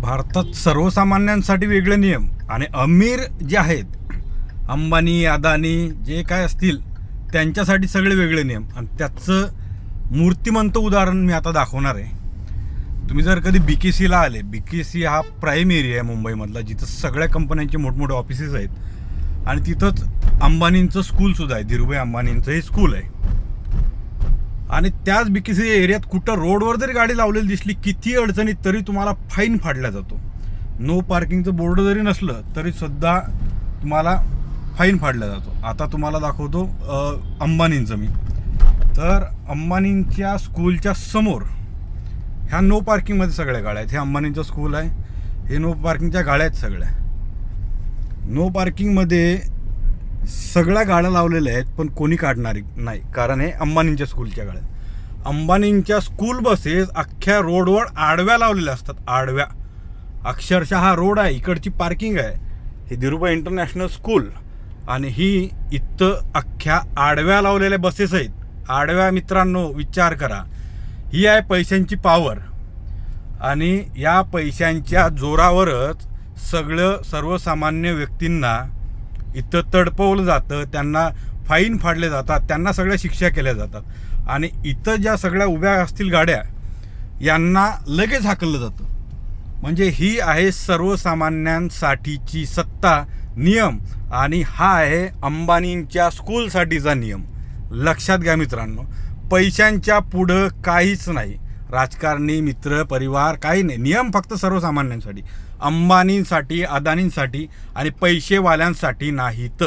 भारतात सर्वसामान्यांसाठी वेगळे नियम आणि अमीर जे आहेत अंबानी अदानी जे काय असतील त्यांच्यासाठी सगळे वेगळे नियम. आणि त्याचं मूर्तिमंत उदाहरण मी आता दाखवणार आहे. तुम्ही जर कधी बी के सीला आले बी के सी हा प्राईम एरिया आहे मुंबईमधला जिथं सगळ्या कंपन्यांचे मोठमोठे ऑफिसेस आहेत. आणि तिथंच अंबानींचं स्कूलसुद्धा आहे धीरुभाई अंबानींचं हे स्कूल आहे. आणि त्याच बी सी एरियात कुठं रोडवर जरी गाडी लावलेली दिसली किती अडचणीत तरी तुम्हाला फाईन फाडला जातो. नो पार्किंगचं बोर्ड जरी नसलं तरी सुद्धा तुम्हाला फाईन फाडला जातो. आता तुम्हाला दाखवतो अंबानींचं मी. तर अंबानींच्या स्कूलच्या समोर ह्या नो पार्किंगमध्ये सगळ्या गाड्या आहेत. हे अंबानींचं स्कूल आहे. हे नो पार्किंगच्या गाड्या आहेत सगळ्या. नो पार्किंगमध्ये सगळ्या गाड्या लावलेल्या आहेत पण कोणी काढणारी नाही. कारण हे अंबानींच्या स्कूलच्या गाड्या अंबानींच्या स्कूल बसेस अख्ख्या रोडवर आडव्या लावलेल्या असतात. आडव्या. अक्षरशः हा रोड आहे. इकडची पार्किंग आहे. ही धीरूभाई इंटरनॅशनल स्कूल आणि ही इथं अख्ख्या आडव्या लावलेल्या बसेस आहेत. आडव्या मित्रांनो विचार करा. ही आहे पैशांची पावर आणि या पैशांच्या जोरावरच सगळं सर्वसामान्य व्यक्तींना इथं तडपवलं जातं त्यांना फाईन फाडले जातात त्यांना सगळ्या शिक्षा केल्या जातात. आणि इथं ज्या सगळ्या उभ्या असतील गाड्या यांना लगेच हाकललं जातं. म्हणजे ही आहे सर्वसामान्यांसाठीची सत्ता नियम. आणि हा आहे अंबानींच्या स्कूलसाठीचा नियम. लक्षात घ्या मित्रांनो पैशांच्या पुढं काहीच नाही. राजकारणी मित्र परिवार काही नाही. नियम फक्त सर्वसामान्यांसाठी. अंबानींसाठी अदानींसाठी आणि पैसेवाल्यांसाठी नाहीत.